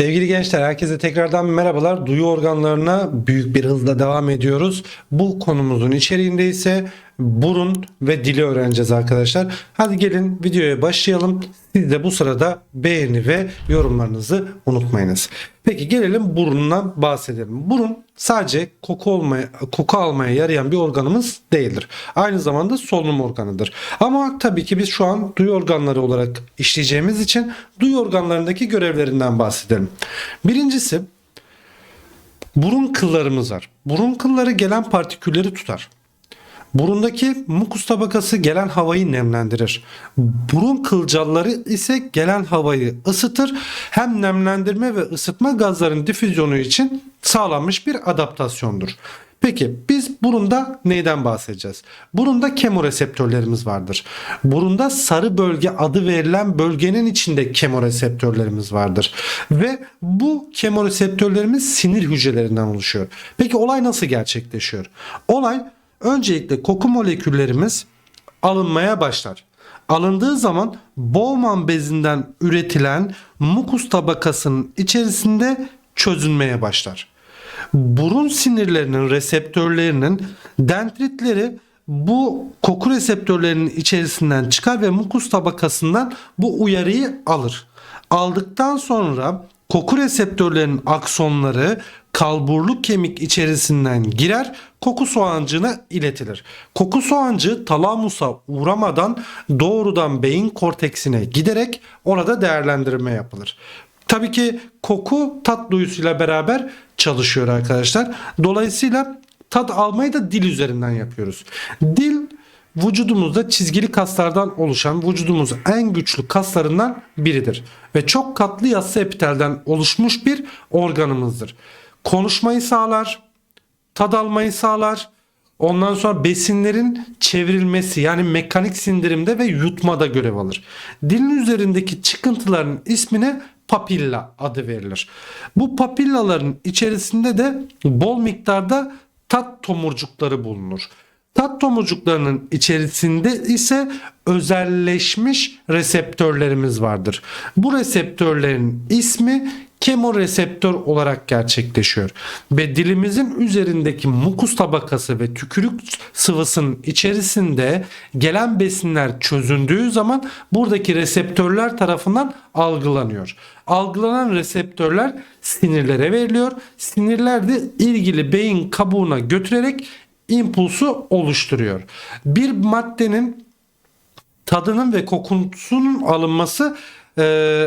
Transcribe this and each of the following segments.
Sevgili gençler herkese tekrardan merhabalar. Duyu organlarına büyük bir hızla devam ediyoruz. Bu konumuzun içeriğinde ise burun ve dili öğreneceğiz arkadaşlar. Hadi gelin videoya başlayalım. Siz de bu sırada beğeni ve yorumlarınızı unutmayınız. Peki gelelim burundan bahsedelim. Burun sadece koku olmaya, koku almaya yarayan bir organımız değildir. Aynı zamanda solunum organıdır. Ama tabii ki biz şu an duyu organları olarak işleyeceğimiz için duyu organlarındaki görevlerinden bahsedelim. Birincisi burun kıllarımız var. Burun kılları gelen partikülleri tutar. Burundaki mukus tabakası gelen havayı nemlendirir. Burun kılcalları ise gelen havayı ısıtır. Hem nemlendirme ve ısıtma gazların difüzyonu için sağlanmış bir adaptasyondur. Peki biz burunda neyden bahsedeceğiz? Burunda kemoreseptörlerimiz vardır. Burunda sarı bölge adı verilen bölgenin içinde kemoreseptörlerimiz vardır. Ve bu kemoreseptörlerimiz sinir hücrelerinden oluşuyor. Peki olay nasıl gerçekleşiyor? Olay öncelikle koku moleküllerimiz alınmaya başlar. Alındığı zaman Bowman bezinden üretilen mukus tabakasının içerisinde çözünmeye başlar. Burun sinirlerinin reseptörlerinin dendritleri bu koku reseptörlerinin içerisinden çıkar ve mukus tabakasından bu uyarıyı alır. Aldıktan sonra koku reseptörlerinin aksonları kalburlu kemik içerisinden girer koku soğancığına iletilir. Koku soğancığı talamusa uğramadan doğrudan beyin korteksine giderek orada değerlendirme yapılır. Tabii ki koku tat duyusuyla beraber çalışıyor arkadaşlar. Dolayısıyla tat almayı da dil üzerinden yapıyoruz. Dil vücudumuzda çizgili kaslardan oluşan vücudumuzun en güçlü kaslarından biridir. Ve çok katlı yassı epitelden oluşmuş bir organımızdır. Konuşmayı sağlar, tad almayı sağlar. Ondan sonra besinlerin çevrilmesi yani mekanik sindirimde ve yutmada görev alır. Dilin üzerindeki çıkıntıların ismine papilla adı verilir. Bu papillaların içerisinde de bol miktarda tat tomurcukları bulunur. Tat tomurcuklarının içerisinde ise özelleşmiş reseptörlerimiz vardır. Bu reseptörlerin ismi kemoreseptör olarak gerçekleşiyor. Ve dilimizin üzerindeki mukus tabakası ve tükürük sıvısının içerisinde gelen besinler çözündüğü zaman buradaki reseptörler tarafından algılanıyor. Algılanan reseptörler sinirlere veriliyor. Sinirler de ilgili beyin kabuğuna götürerek impulsu oluşturuyor. Bir maddenin tadının ve kokusunun alınması e,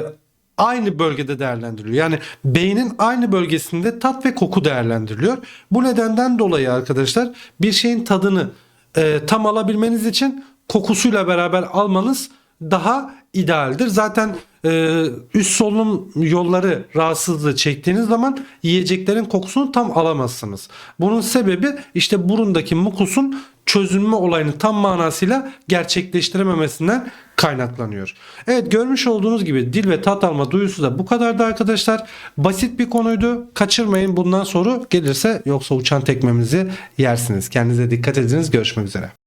aynı bölgede değerlendiriliyor. Yani beynin aynı bölgesinde tat ve koku değerlendiriliyor. Bu nedenden dolayı arkadaşlar bir şeyin tadını e, tam alabilmeniz için kokusuyla beraber almanız daha idealdir. Zaten e, üst solunum yolları rahatsızlığı çektiğiniz zaman yiyeceklerin kokusunu tam alamazsınız. Bunun sebebi işte burundaki mukusun çözünme olayını tam manasıyla gerçekleştirememesinden kaynaklanıyor. Evet görmüş olduğunuz gibi dil ve tat alma duyusu da bu kadardı arkadaşlar. Basit bir konuydu. Kaçırmayın bundan sonra gelirse yoksa uçan tekmemizi yersiniz. Kendinize dikkat ediniz. Görüşmek üzere.